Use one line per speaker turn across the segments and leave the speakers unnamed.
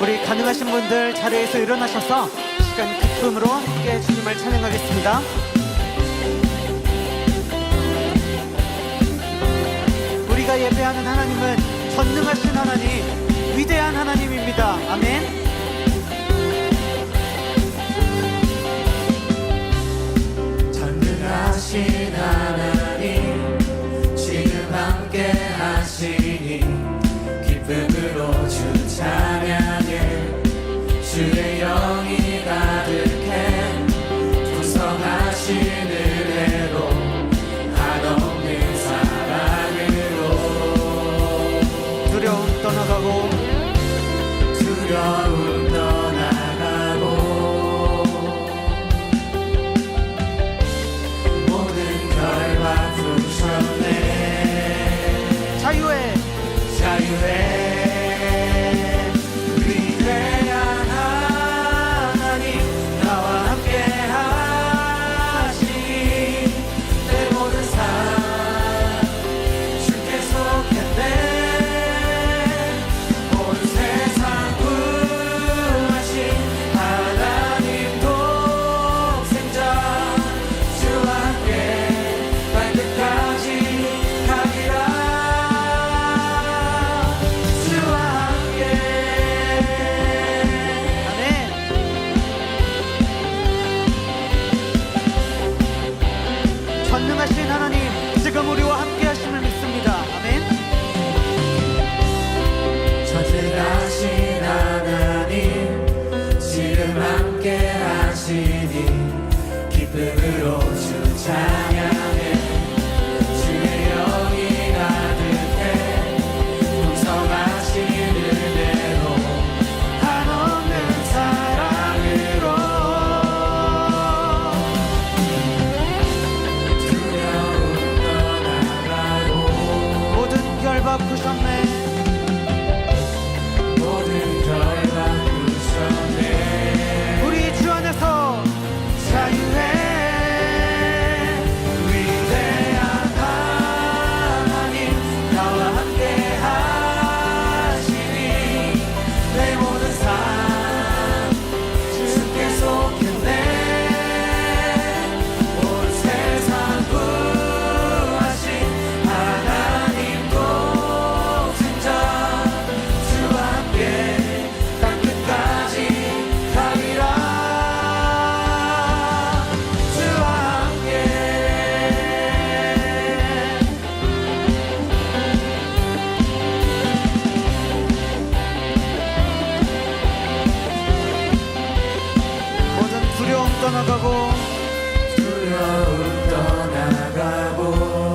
우리 가능하신 분들 자리에서 일어나셔서 시간 기쁨으로 함께 주님을 찬양하겠습니다. 우리가 예배하는 하나님은 전능하신 하나님, 위대한 하나님입니다. 아멘.
신하
떠나가고.
두려움 떠나가고.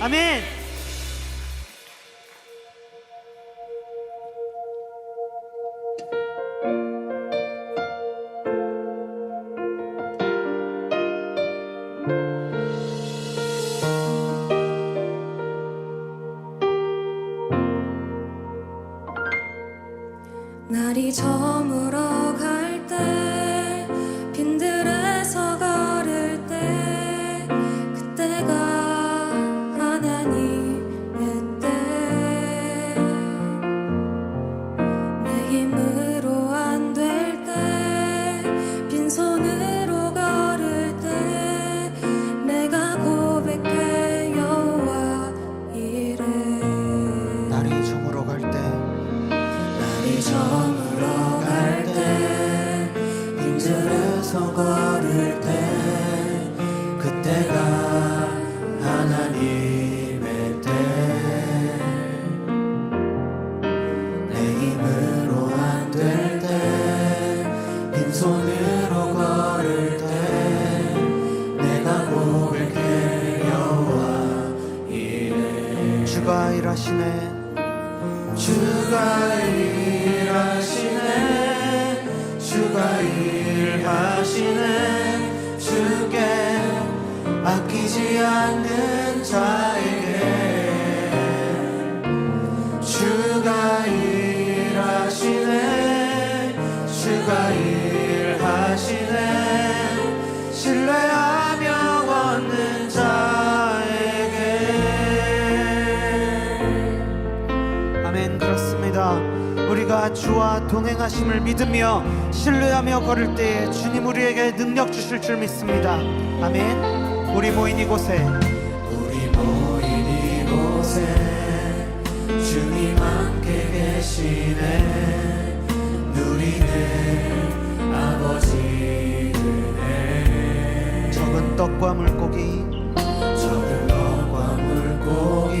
아멘.
주가
일하시네.
주가 일하시네. 신뢰하며 얻는 자에게.
동행하심을 믿으며 신뢰하며 걸을 때에 주님 우리에게 능력 주실 줄 믿습니다. 아멘. 우리 모인 이곳에.
우리 모인 이곳에 주님 함께 계시네. 누리는 아버지 은혜
적은 떡과 물고기
적은 떡과 물고기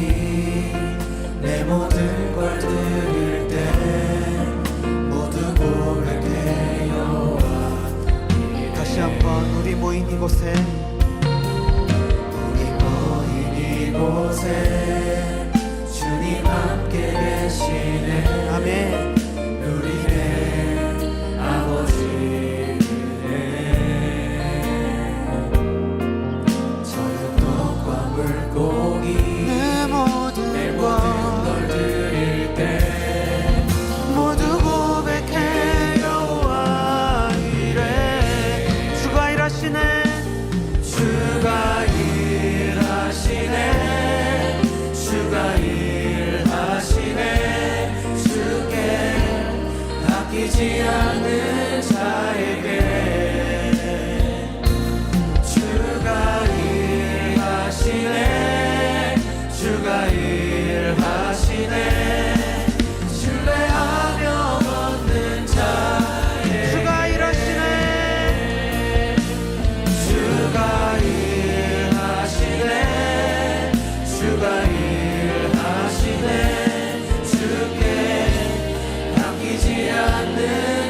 내 모든 걸 드릴 때 모두 고백해 여호와.
다시 한번 우리 모인 이곳에.
우리 모인 이곳에 함께 계시네 아끼지 않는 주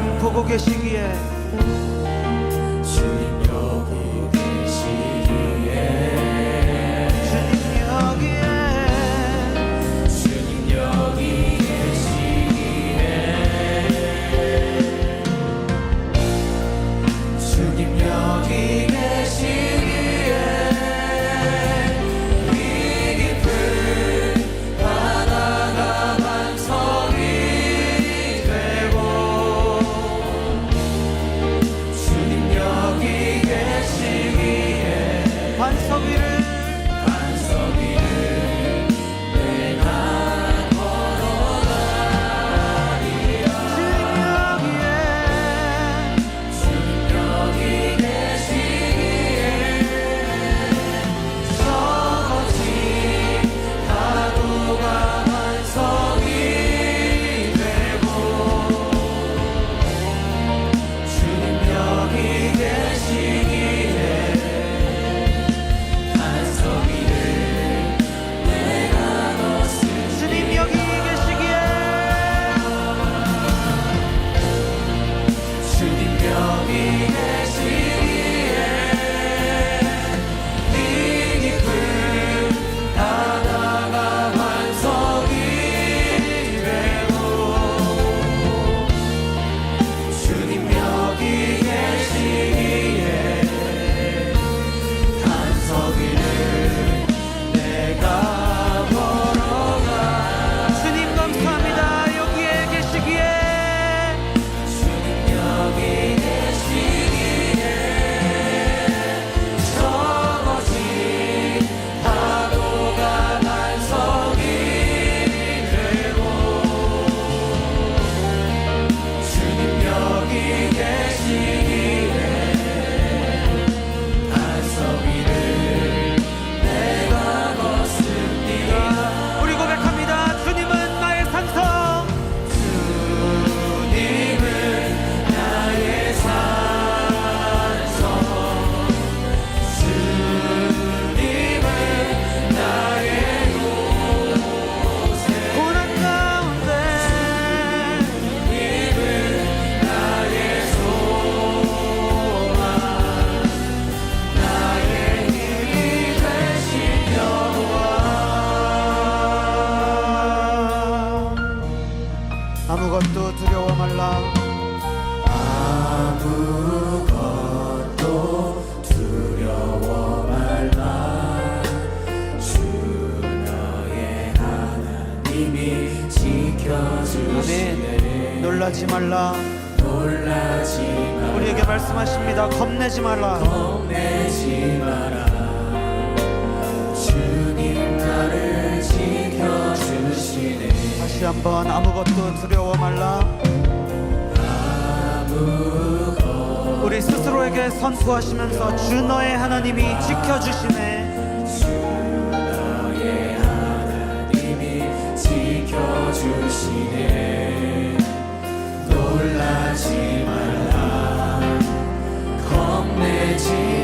하나님 보고 계시기에
겁내지 말라.
겁내지 마라. 주님 나를 지켜 주시네.
다시 한번 아무것도 두려워 말라. 우리 스스로에게 선포하시면서 주 너의 하나님이 지켜 주시네.
주 너의 하나님이 지켜 주시네. 놀라지 말라. 내 집.